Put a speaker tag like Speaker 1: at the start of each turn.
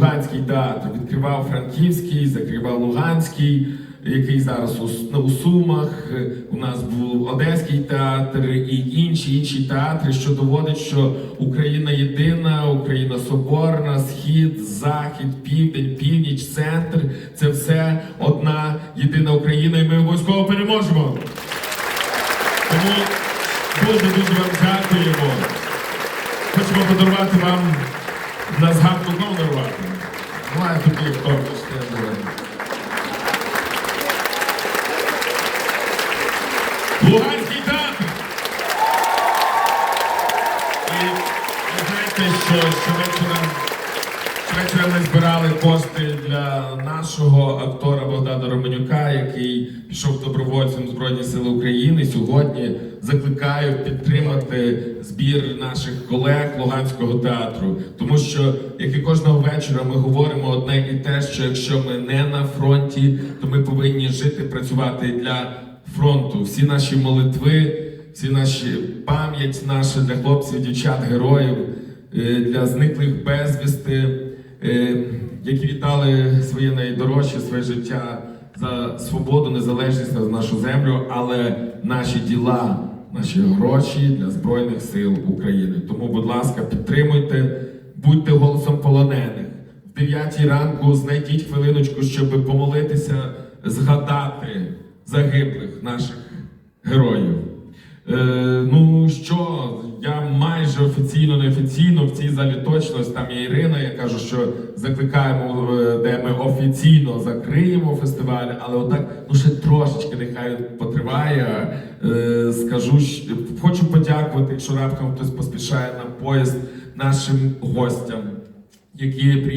Speaker 1: Луганський театр відкривав Франківський, закривав Луганський, який зараз у, С- у Сумах. У нас був Одеський театр і інші інші театри, що доводить, що Україна єдина, Україна соборна, схід, захід, південь, північ, центр це все одна єдина Україна, і ми обов'язково переможемо. Тому дуже дуже вам дякуємо. Хочемо подарувати вам на згадку знову дарувати. Має тобі хто ще не Луганський театр! І ви знаєте, що щовечора, щовечора ми збирали кошти для нашого актора Богдана Романюка, який пішов добровольцем Збройні Сили України. Сьогодні закликаю підтримати збір наших колег Луганського театру, тому що як і кожного вечора ми говоримо одне і те, що якщо ми не на фронті, то ми повинні жити, працювати для фронту. Всі наші молитви, всі наші пам'ять наша для хлопців, дівчат, героїв, е, для зниклих безвісти, які віддали своє найдорожче своє життя за свободу, незалежність за нашу землю, але наші діла, наші гроші для Збройних сил України. Тому, будь ласка, підтримуйте, будьте голосом полонених. В 9 ранку знайдіть хвилиночку, щоб помолитися, згадати загиблих наших героїв. Е, ну що, офіційно, неофіційно в цій залі точно там є Ірина. Я кажу, що закликаємо, е, де ми офіційно закриємо фестиваль, але отак ну ще трошечки нехай потриває. Е, скажу, хочу подякувати, якщо раптом хтось поспішає на поїзд нашим гостям, які приїхали.